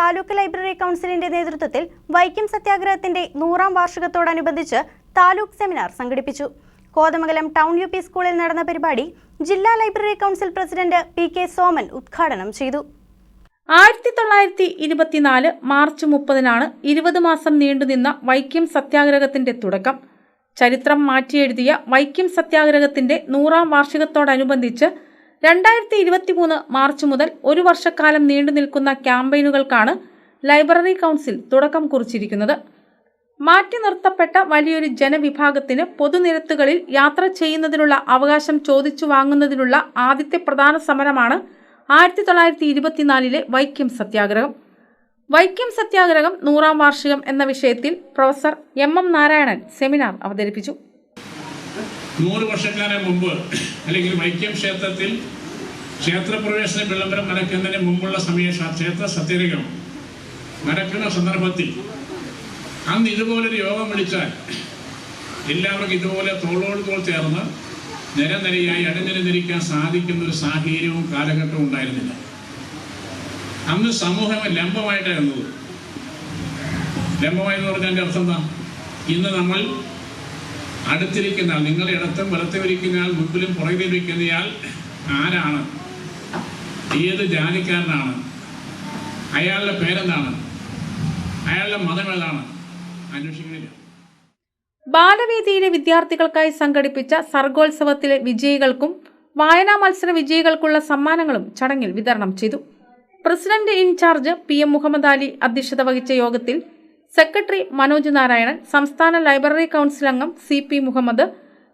Taluk library കൗൺസിലിന്റെ നേതൃത്വത്തിൽ വൈക്കം സത്യാഗ്രഹത്തിന്റെ നൂറാം വാർഷികത്തോടനുബന്ധിച്ച് താലൂക്ക് സെമിനാർ സംഘടിപ്പിച്ചു. കോതമംഗലം ടൗൺ യു സ്കൂളിൽ നടന്ന പരിപാടി ജില്ലാ library council president P K Soman ഉദ്ഘാടനം ചെയ്തു. ആയിരത്തി തൊള്ളായിരത്തി ഇരുപത്തിനാല് മാർച്ച് മുപ്പതിനാണ് ഇരുപത് മാസം നീണ്ടുനിന്ന വൈക്കം സത്യാഗ്രഹത്തിന്റെ തുടക്കം. ചരിത്രം മാറ്റിയെഴുതിയ വൈക്കം സത്യാഗ്രഹത്തിന്റെ നൂറാം വാർഷികത്തോടനുബന്ധിച്ച് രണ്ടായിരത്തി ഇരുപത്തി മൂന്ന് മാർച്ച് മുതൽ ഒരു വർഷക്കാലം നീണ്ടു നിൽക്കുന്ന ക്യാമ്പയിനുകൾക്കാണ് ലൈബ്രറി കൗൺസിൽ തുടക്കം കുറിച്ചിരിക്കുന്നത്. മാറ്റി നിർത്തപ്പെട്ട വലിയൊരു ജനവിഭാഗത്തിന് പൊതുനിരത്തുകളിൽ യാത്ര ചെയ്യുന്നതിനുള്ള അവകാശം ചോദിച്ചു വാങ്ങുന്നതിനുള്ള ആദ്യത്തെ പ്രധാന സമരമാണ് ആയിരത്തി തൊള്ളായിരത്തി ഇരുപത്തിനാലിലെ വൈക്കം സത്യാഗ്രഹം. വൈക്കം സത്യാഗ്രഹം നൂറാം വാർഷികം എന്ന വിഷയത്തിൽ professor M M Narayanan seminar അവതരിപ്പിച്ചു. നൂറ് വർഷക്കാലം മുമ്പ് അല്ലെങ്കിൽ വൈക്കം ക്ഷേത്രത്തിൽ ക്ഷേത്രപ്രവേശന വിളംബരം നടക്കുന്നതിന് മുമ്പുള്ള സമയ ക്ഷേത്ര സത്യരകം നടക്കുന്ന സന്ദർഭത്തിൽ. അന്ന് ഇതുപോലൊരു യോഗം വിളിച്ചാൽ എല്ലാവർക്കും ഇതുപോലെ തോളോട് തോൾ ചേർന്ന് നിരനിരയായി അണിനിരന്നിരിക്കാൻ സാധിക്കുന്ന ഒരു സാഹചര്യവും കാലഘട്ടവും ഉണ്ടായിരുന്നില്ല. അന്ന് സമൂഹം ലംബമായിട്ടായിരുന്നത് ലംബമായി എന്ന് പറഞ്ഞതിന്റെ അർത്ഥം എന്താ? ഇന്ന് നമ്മൾ അടുത്തിരിക്കുന്ന നിങ്ങളുടെ ഇടത്തും വലത്തിരിക്കുന്നയാൾ മുമ്പിലും പുറകിലിരിക്കുന്നയാൾ ആരാണ്? ഏത് ജാതിക്കാരനാണ്? അയാളുടെ പേരെന്താണ്? അയാളുടെ മതം ഏതാണ്? അന്വേഷിക്കുന്നില്ല ബാലവേദിയിലെ വിദ്യാർത്ഥികൾക്കായി സംഘടിപ്പിച്ച സർഗോത്സവത്തിലെ വിജയികൾക്കും വായനാ മത്സര വിജയികൾക്കുള്ള സമ്മാനങ്ങളും ചടങ്ങിൽ വിതരണം ചെയ്തു. President incharge P M Muhammad Ali അധ്യക്ഷത വഹിച്ച യോഗത്തിൽ സെക്രട്ടറി മനോജ് നാരായണൻ സംസ്ഥാന ലൈബ്രറി കൗൺസിൽ അംഗം സി പി മുഹമ്മദ്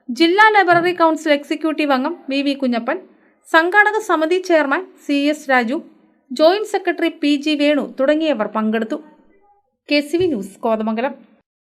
ജില്ലാ ലൈബ്രറി കൗൺസിൽ എക്സിക്യൂട്ടീവ് അംഗം വി വി കുഞ്ഞപ്പൻ സംഘാടക സമിതി chairman C S Raju joint secretary P G Venu തുടങ്ങിയവർ പങ്കെടുത്തു. K C V news Kothamangalam.